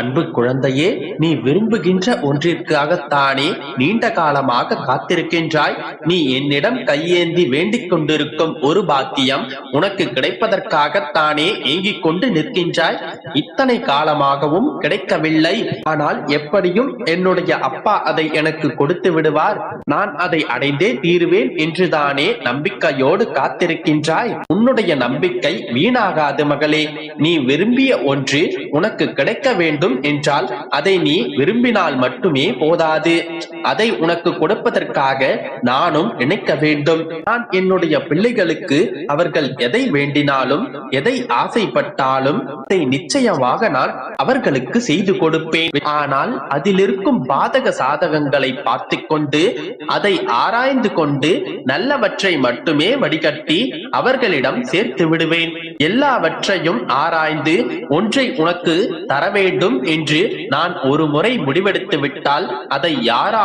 அன்பு குழந்தையே நீ விரும்புகின்ற ஒன்றிற்காகத்தானே நீண்ட காலமாக காத்திருக்கின்றாய். நீ என்னிடம் கையேந்தி வேண்டிக் கொண்டிருக்கும் ஒரு பாக்கியம் உனக்கு கிடைப்பதற்காகத்தானே ஏங்கிக் கொண்டு நிற்கின்றாய். இத்தனை காலமாகவும் கிடைக்கவில்லை. ஆனால் எப்படியும் என்னுடைய அப்பா அதை எனக்கு கொடுத்து விடுவார். நான் அதை அடைந்தே தீருவேன் என்றுதானே நம்பிக்கையோடு காத்திருக்கின்றாய். உன்னுடைய நம்பிக்கை வீணாகாது மகளே. நீ விரும்பிய ஒன்று உனக்கு கிடைக்க வேண்டும். என்றால் அதை நீ விரும்பினால் மட்டுமே போதாது. அதை உனக்கு கொடுப்பதற்காக நானும் நினைக்க வேண்டும். நான் என்னுடைய பிள்ளைகளுக்கு அவர்கள் எதை வேண்டினாலும் எதை ஆசைப்பட்டாலும் அதை நிச்சயமாக நான் அவர்களுக்கு செய்து கொடுப்பேன். ஆனால் அதிலிருக்கும் பாதக சாதகங்களை பார்த்து கொண்டு அதை ஆராய்ந்து கொண்டு நல்லவற்றை மட்டுமே வடிகட்டி அவர்களிடம் சேர்த்து விடுவேன். எல்லாவற்றையும் ஆராய்ந்து ஒன்றை உனக்கு தர வேண்டும் என்று நான் ஒரு முறை முடிவெடுத்து விட்டால் அதை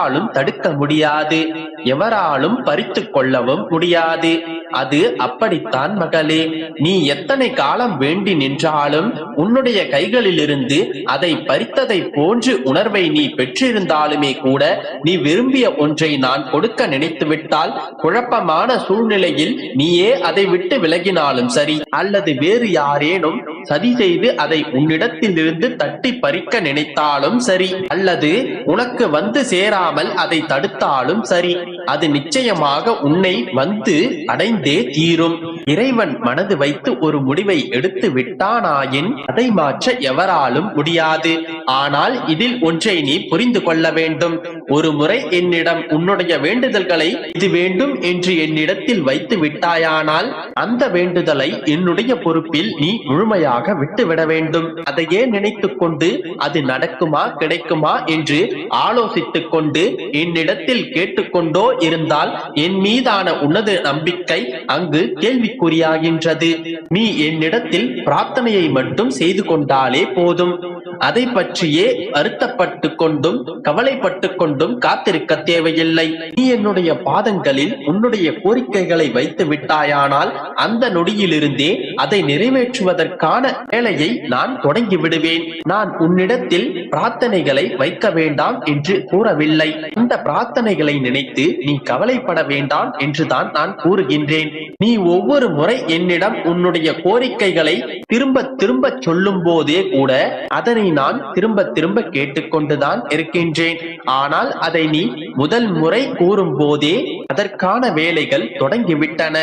யாராலும் தடுக்க முடியாது. எவராலும் பறித்து கொள்ளவும் முடியாது. அது அப்படித்தான் மகளே. நீ எத்தனை காலம் வேண்டி நின்றாலும் உன்னுடைய கைகளிலிருந்து அதை பறித்ததை போன்று உணர்வை நீ பெற்றிருந்தாலுமே கூட நீ விரும்பிய ஒன்றை நான் கொடுக்க நினைத்து விட்டால் குழப்பமான சூழ்நிலையில் நீயே அதை விட்டு விலகினாலும் சரி அல்லது வேறு யாரேனும் சதி செய்து அதை உன்னிடத்தில் இருந்து தட்டி பறிக்க நினைத்தாலும் சரி அல்லது உனக்கு வந்து சேராமல் அதை தடுத்தாலும் சரி. அது நிச்சயமாக உன்னை வந்து அடைந்தே தீரும். இறைவன் மனது வைத்து ஒரு முடிவை எடுத்து விட்டானாயின் அதை மாற்ற எவராலும் முடியாது. ஆனால் இதில் ஒன்றை நீ புரிந்து கொள்ள வேண்டும். ஒரு முறை என்னிடம் உன்னுடைய வேண்டுதல்களை இது வேண்டும் என்று என்னிடத்தில் வைத்து விட்டாயானால் அந்த வேண்டுதலை என்னுடைய பொறுப்பில் நீ முழுமையாக விட்டுவிட வேண்டும். அதையே நினைத்துக் கொண்டு அது நடக்குமா கிடைக்குமா என்று ஆலோசித்துக் கொண்டு என்னிடத்தில் கேட்டுக்கொண்டோ இருந்தால் என் மீதான உனது நம்பிக்கை அங்கு கேள்விக்குறியாகின்றது. நீ என்னிடத்தில் பிரார்த்தனையை மட்டும் செய்து கொண்டாலே போதும். அதை பற்றியே வருத்தப்பட்டு கொண்டும் கவலைப்பட்டு கொண்டும் காத்திருக்க தேவையில்லை. நீ என்னுடைய பாதங்களில் உன்னுடைய கோரிக்கைகளை வைத்து விட்டாயானால் அந்த நொடியிலிருந்தே அதை நிறைவேற்றுவதற்கான வேலையை நான் தொடங்கி விடுவேன். நான் உன்னிடத்தில் பிரார்த்தனைகளை வைக்க வேண்டாம் என்று கூறவில்லை. அந்த பிரார்த்தனைகளை நினைத்து நீ கவலைப்பட வேண்டாம் என்றுதான் நான் கூறுகின்றேன். நீ ஒவ்வொரு முறை என்னிடம் உன்னுடைய கோரிக்கைகளை திரும்ப திரும்ப சொல்லும் போதே கூட அதனை நான் திரும்ப திரும்ப கேட்டுக்கொண்டுதான் இருக்கின்றேன். ஆனால் அதை நீ முதல் முறை கூறும் போதே அதற்கான வேலைகள் தொடங்கிவிட்டன.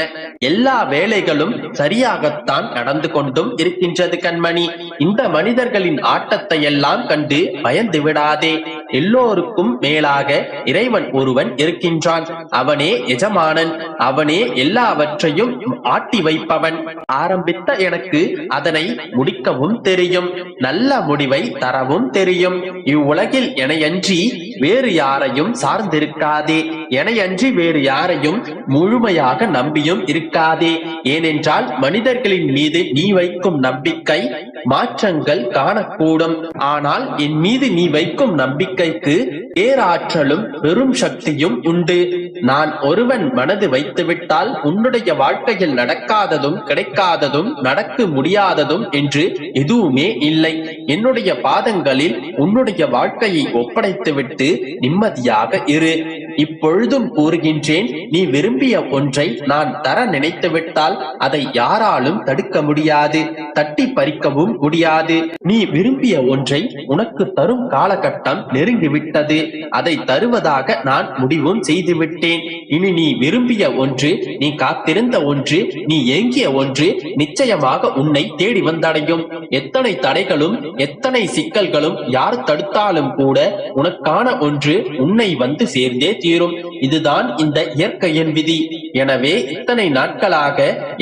எல்லா வேலைகளும் சரியாகத்தான் நடந்து கொண்டும் இருக்கின்றது கண்மணி. இந்த மனிதர்களின் ஆட்டத்தை எல்லாம் கண்டு பயந்து விடாதே. எல்லோருக்கும் மேலாக இறைவன் ஒருவன் இருக்கின்றான். அவனே எஜமானன். அவனே எல்லாவற்றையும் ஆட்டி வைப்பவன். ஆரம்பித்த எனக்கு அதனை முடிக்கவும் தெரியும். நல்ல முடிவை தரவும் தெரியும். இவ்வுலகில் எனையன்றி வேறு யாரையும் சார்ந்திருக்காதே. எனையன்றி வேறு யாரையும் முழுமையாக நம்பியும் இருக்காதே. ஏனென்றால் மனிதர்களின் மீது நீ வைக்கும் நம்பிக்கை மாற்றங்கள் காணக்கூடும். ஆனால் என் மீது நீ வைக்கும் நம்பிக்கைக்கு பேராற்றலும் பெரும் சக்தியும் உண்டு. நான் ஒருவன் மனது வைத்துவிட்டால் உன்னுடைய வாழ்க்கையில் நடக்காததும் கிடைக்காததும் நடக்க முடியாததும் என்று எதுவுமே இல்லை. என்னுடைய பாதங்களில் உன்னுடைய வாழ்க்கையை ஒப்படைத்துவிட்டு நிம்மதியாக இரு. இப்பொழுதும் கூறுகின்றேன் நீ விரும்பிய ஒன்றை நான் தர நினைத்து விட்டால் அதை யாராலும் தடுக்க முடியாது தட்டி பறிக்கவும் முடியாது. நீ விரும்பிய ஒன்றை உனக்கு தரும் காலகட்டம் நெருங்கிவிட்டது அதை தருவதாக நான் முடிவும் செய்து விட்டேன் இனி நீ விரும்பிய ஒன்று நீ காத்திருந்த ஒன்று நீ ஏங்கிய ஒன்று நிச்சயமாக உன்னை தேடி வந்தடையும். எத்தனை தடைகளும் எத்தனை சிக்கல்களும் யார் தடுத்தாலும் கூட உனக்கான ஒன்று உன்னை வந்து சேர்ந்தே தீரும் இதுதான் இந்த இயற்கையின் விதி. எனவே இத்தனை நாட்களாக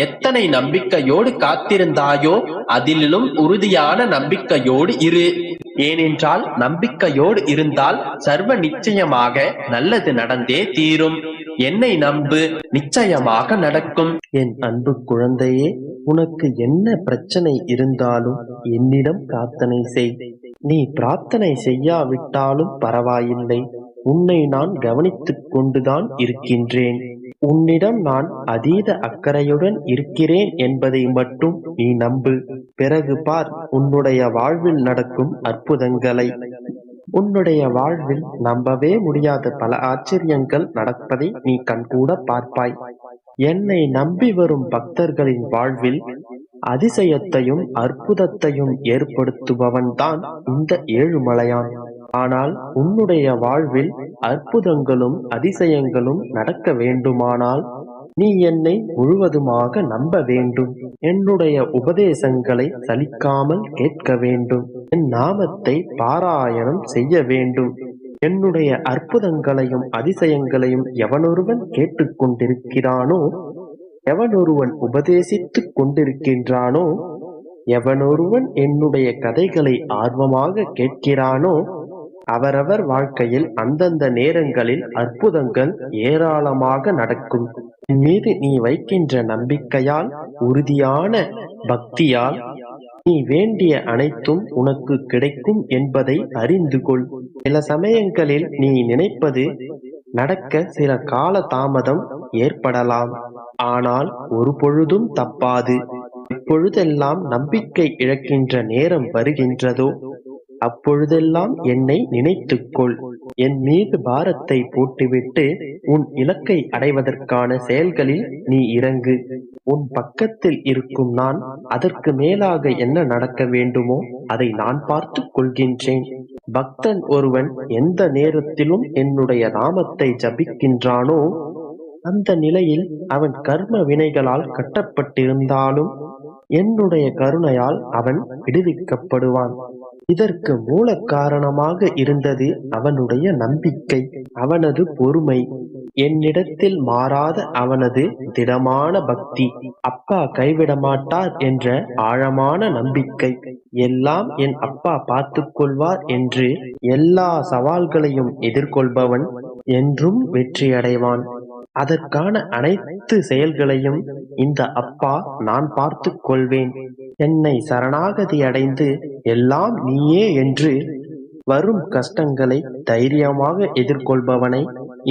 எத்தனை நம்பிக்கையோடு காத்திருந்தாயோ அதிலும் உறுதியான நம்பிக்கையோடு இரு. ஏனென்றால் நம்பிக்கையோடு இருந்தால் சர்வ நிச்சயமாக நல்லது நடந்தே தீரும். என்னை நம்பு நிச்சயமாக நடக்கும். என் அன்பு குழந்தையே உனக்கு என்ன பிரச்சனை இருந்தாலும் என்னிடம் பிரார்த்தனை செய். நீ பிரார்த்தனை செய்யாவிட்டாலும் பரவாயில்லை. உன்னை நான் கவனித்துக் கொண்டுதான் இருக்கின்றேன். உன்னிடம் நான் அதீத அக்கறையுடன் இருக்கிறேன் என்பதை மட்டும் நீ நம்பு. பிறகு பார் உன்னுடைய வாழ்வில் நடக்கும் அற்புதங்களை. உன்னுடைய வாழ்வில் நம்பவே முடியாத பல ஆச்சரியங்கள் நடப்பதை நீ கண்கூட பார்ப்பாய். என்னை நம்பி வரும் பக்தர்களின் வாழ்வில் அதிசயத்தையும் அற்புதத்தையும் ஏற்படுத்துபவன்தான் இந்த ஏழுமலையான். ஆனால் உன்னுடைய வாழ்வில் அற்புதங்களும் அதிசயங்களும் நடக்க வேண்டுமானால் நீ என்னை முழுவதுமாக நம்ப வேண்டும். என்னுடைய உபதேசங்களை சலிக்காமல் கேட்க வேண்டும். என் நாமத்தை பாராயணம் செய்ய வேண்டும். என்னுடைய அற்புதங்களையும் அதிசயங்களையும் எவனொருவன் கேட்டுக்கொண்டிருக்கிறானோ எவனொருவன் உபதேசித்துக் கொண்டிருக்கின்றானோ எவனொருவன் என்னுடைய கதைகளை ஆர்வமாக கேட்கிறானோ அவரவர் வாழ்க்கையில் அந்தந்த நேரங்களில் அற்புதங்கள் ஏராளமாக நடக்கும். மீது நீ வைக்கின்ற நம்பிக்கையால் உறுதியான பக்தியால் நீ வேண்டிய அனைத்தும் உனக்கு கிடைக்கும் என்பதை அறிந்து கொள். சில சமயங்களில் நீ நினைப்பது நடக்க சில கால தாமதம் ஏற்படலாம். ஆனால் ஒரு பொழுதும் தப்பாது. இப்பொழுதெல்லாம் நம்பிக்கை இழக்கின்ற நேரம் வருகின்றதோ? அப்பொழுதெல்லாம் என்னை நினைத்துக்கொள். என் மீது பாரத்தை போட்டுவிட்டு உன் இலக்கை அடைவதற்கான செயல்களில் நீ இறங்கு. உன் பக்கத்தில் இருக்கும் நான் அதற்கு மேலாக என்ன நடக்க வேண்டுமோ அதை நான் பார்த்துக் கொள்கின்றேன். பக்தன் ஒருவன் எந்த நேரத்திலும் என்னுடைய நாமத்தை ஜபிக்கின்றானோ அந்த நிலையில் அவன் கர்ம வினைகளால் கட்டப்பட்டிருந்தாலும் என்னுடைய கருணையால் அவன் விடுவிக்கப்படுவான். இதற்கு மூல காரணமாக இருந்தது அவனுடைய நம்பிக்கை அவனது பொறுமை. என்னிடத்தில் மாறாத அவனது திடமான பக்தி. அப்பா கைவிட மாட்டார் என்ற ஆழமான நம்பிக்கை. எல்லாம் என் அப்பா பார்த்து கொள்வார் என்று எல்லா சவால்களையும் எதிர்கொள்பவன் என்றும் வெற்றியடைவான். அதற்கான அனைத்து செயல்களையும் இந்த அப்பா நான் பார்த்து கொள்வேன். என்னை சரணாகதி அடைந்து எல்லாம் நீயே என்று வரும் கஷ்டங்களை தைரியமாக எதிர்கொள்பவனை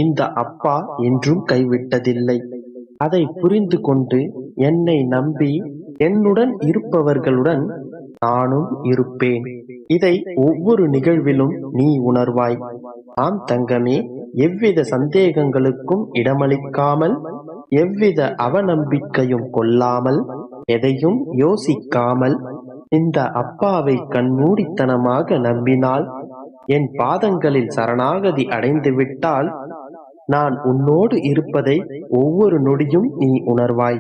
இந்த அப்பா என்றும் கைவிட்டதில்லை. அதை புரிந்து கொண்டு என்னை நம்பி என்னுடன் இருப்பவர்களுடன் நானும் இருப்பேன். இதை ஒவ்வொரு நிகழ்விலும் நீ உணர்வாய். ஆம் தங்கமே எவ்வித சந்தேகங்களுக்கும் இடமளிக்காமல் எவ்வித அவநம்பிக்கையும் கொள்ளாமல் எதையும் யோசிக்காமல் இந்த அப்பாவை கண்மூடித்தனமாக நம்பினால் என் பாதங்களில் சரணாகதி அடைந்து விட்டால் நான் உன்னோடு இருப்பதை ஒவ்வொரு நொடியும் நீ உணர்வாய்.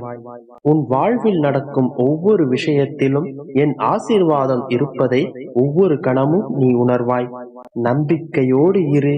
உன் வாழ்வில் நடக்கும் ஒவ்வொரு விஷயத்திலும் என் ஆசீர்வாதம் இருப்பதை ஒவ்வொரு கணமும் நீ உணர்வாய். நம்பிக்கையோடு இரு.